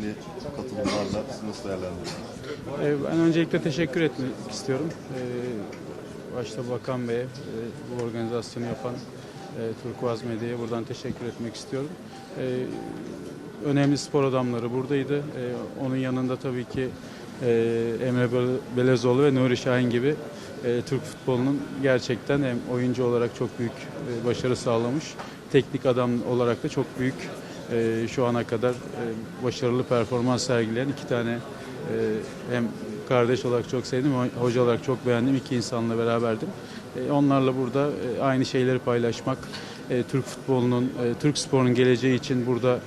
önemli katılımlarla nasıl değerlendiriyorsunuz? Ee, Ben öncelikle teşekkür etmek istiyorum. Ee, Başta Bakan Bey'e, e, bu organizasyonu yapan e, Turkuaz Medya'ya buradan teşekkür etmek istiyorum. Ee, Önemli spor adamları buradaydı. Onun yanında tabii ki e, Emre Be- Belezoğlu ve Nuri Şahin gibi Türk futbolunun gerçekten hem oyuncu olarak çok büyük başarı sağlamış, teknik adam olarak da çok büyük e, şu ana kadar e, başarılı performans sergileyen iki tane e, hem kardeş olarak çok sevdim, ho- hoca olarak çok beğendim. iki insanla beraberdim. E, onlarla burada aynı şeyleri paylaşmak, Türk futbolunun, Türk sporunun geleceği için burada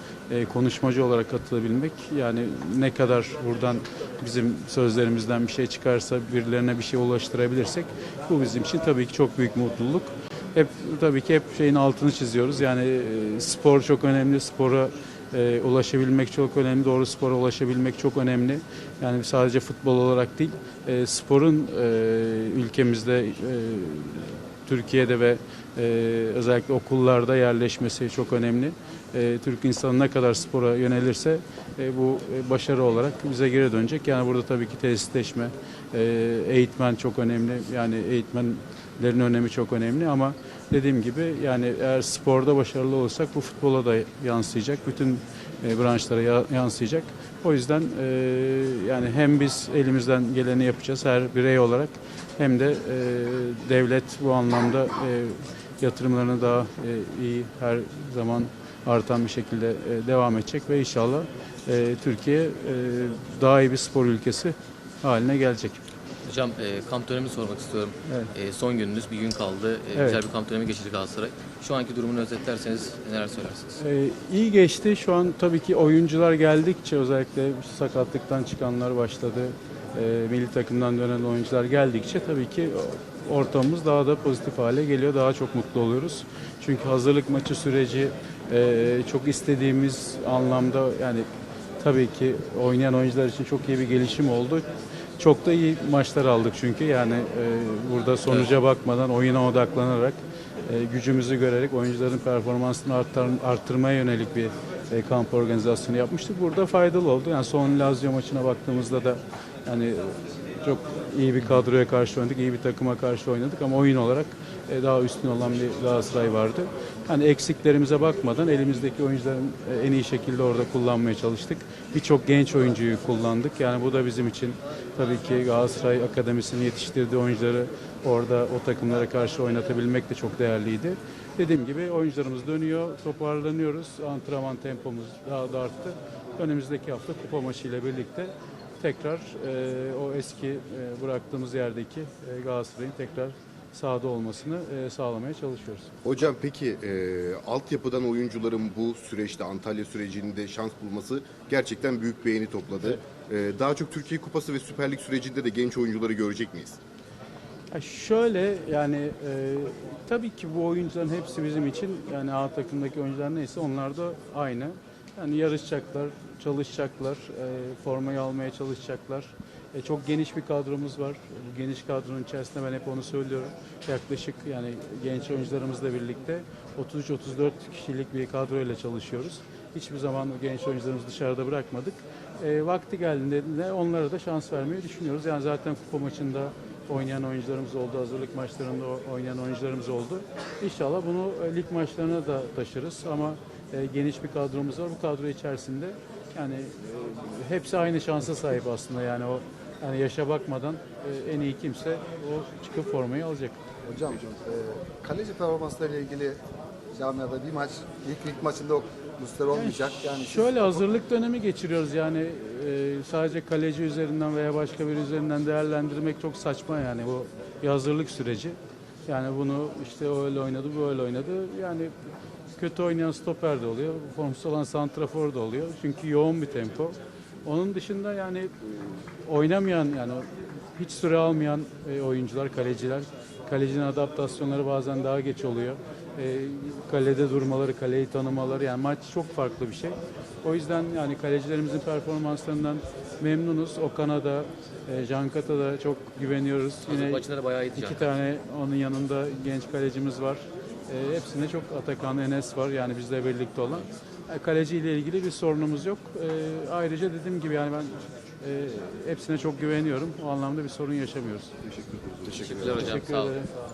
konuşmacı olarak katılabilmek. Yani ne kadar buradan bizim sözlerimizden bir şey çıkarsa, birilerine bir şey ulaştırabilirsek bu bizim için tabii ki çok büyük mutluluk. Hep tabii ki hep şeyin altını çiziyoruz. Yani e, spor çok önemli. Spora e, ulaşabilmek çok önemli. Doğru spora ulaşabilmek çok önemli. Yani sadece futbol olarak değil, e, sporun e, ülkemizde, e, Türkiye'de ve e, özellikle okullarda yerleşmesi çok önemli. E, Türk insanı ne kadar spora yönelirse e, bu e, başarı olarak bize geri dönecek. Yani burada tabii ki tesisleşme, e, eğitmen çok önemli. Yani eğitmenlerin önemi çok önemli ama dediğim gibi yani eğer sporda başarılı olursak bu futbola da yansıyacak. Bütün e, branşlara ya- yansıyacak. O yüzden e, yani hem biz elimizden geleni yapacağız her birey olarak hem de e, devlet bu anlamda e, yatırımlarını daha e, iyi her zaman artan bir şekilde e, devam edecek ve inşallah e, Türkiye e, daha iyi bir spor ülkesi haline gelecek. Hocam e, kamp dönemini sormak istiyorum. Evet. E, son gününüz bir gün kaldı. E, Evet. Güzel bir kamp dönemi geçirdi Galatasaray. Şu anki durumunu özetlerseniz neler söylersiniz? Ee, iyi geçti. Şu an tabii ki oyuncular geldikçe özellikle sakatlıktan çıkanlar başladı. Ee, milli takımdan dönen oyuncular geldikçe tabii ki ortamımız daha da pozitif hale geliyor. Daha çok mutlu oluyoruz. Çünkü hazırlık maçı süreci e, çok istediğimiz anlamda yani tabii ki oynayan oyuncular için çok iyi bir gelişim oldu. Çok da iyi maçlar aldık çünkü yani e, burada sonuca bakmadan oyuna odaklanarak e, gücümüzü görerek oyuncuların performansını arttır, arttırmaya yönelik bir e, kamp organizasyonu yapmıştık. Burada faydalı oldu. Yani son Lazio maçına baktığımızda da yani çok iyi bir kadroya karşı oynadık, iyi bir takıma karşı oynadık ama oyun olarak e, daha üstün olan bir Galatasaray vardı. Yani eksiklerimize bakmadan elimizdeki oyuncuların e, en iyi şekilde orada kullanmaya çalıştık. Birçok genç oyuncuyu kullandık. Yani bu da bizim için tabii ki Galatasaray Akademisi'nin yetiştirdiği oyuncuları orada o takımlara karşı oynatabilmek de çok değerliydi. Dediğim gibi oyuncularımız dönüyor, toparlanıyoruz. Antrenman tempomuz daha da arttı. Önümüzdeki hafta kupa maçıyla birlikte tekrar e, o eski e, bıraktığımız yerdeki e, Galatasaray'ın tekrar sahada olmasını e, sağlamaya çalışıyoruz. Hocam peki e, altyapıdan oyuncuların bu süreçte Antalya sürecinde şans bulması gerçekten büyük beğeni topladı. E, daha çok Türkiye Kupası ve Süper Lig sürecinde de genç oyuncuları görecek miyiz? Ya şöyle yani e, tabii ki bu oyuncuların hepsi bizim için yani A takımdaki oyuncular neyse onlar da aynı. Yani yarışacaklar, çalışacaklar, e, formayı almaya çalışacaklar. E, çok geniş bir kadromuz var. Bu geniş kadronun içerisinde ben hep onu söylüyorum. Yaklaşık yani genç oyuncularımızla birlikte 33-34 kişilik bir kadroyla çalışıyoruz. Hiçbir zaman genç oyuncularımızı dışarıda bırakmadık. E, vakti geldiğinde onlara da şans vermeyi düşünüyoruz. Yani zaten kupa maçında oynayan oyuncularımız oldu, hazırlık maçlarında oynayan oyuncularımız oldu. İnşallah bunu lig maçlarına da taşırız ama e, geniş bir kadromuz var. Bu kadro içerisinde yani e, hepsi aynı şansa sahip aslında yani o yani yaşa bakmadan e, en iyi kimse o çıkıp formayı alacak. Hocam, e, kaleci performanslarıyla ilgili camiada bir maç, ilk lig maçında o Muslera olmayacak. Yani Şöyle hazırlık dönemi geçiriyoruz yani e, sadece kaleci üzerinden veya başka bir üzerinden değerlendirmek çok saçma yani bu bir hazırlık süreci. Yani bunu işte öyle oynadı, bu öyle oynadı. Yani kötü oynayan stoper de oluyor, formsuz olan santrafor da oluyor. Çünkü yoğun bir tempo. Onun dışında yani oynamayan yani hiç süre almayan e, oyuncular, kaleciler. Kalecinin adaptasyonları bazen daha geç oluyor. E, kalede durmaları, kaleyi tanımaları yani maç çok farklı bir şey. O yüzden yani kalecilerimizin performanslarından memnunuz. Okan'a da, e, Cankat'a da çok güveniyoruz. Maçında da bayağı iyiydi iki Can. tane onun yanında genç kalecimiz var. E, hepsinde çok Atakan, Enes var yani bizle birlikte olan. E, kaleci ile ilgili bir sorunumuz yok. E, ayrıca dediğim gibi yani ben e, hepsine çok güveniyorum. O anlamda bir sorun yaşamıyoruz. Teşekkürler hocam. Teşekkür Sağ olun. ederim.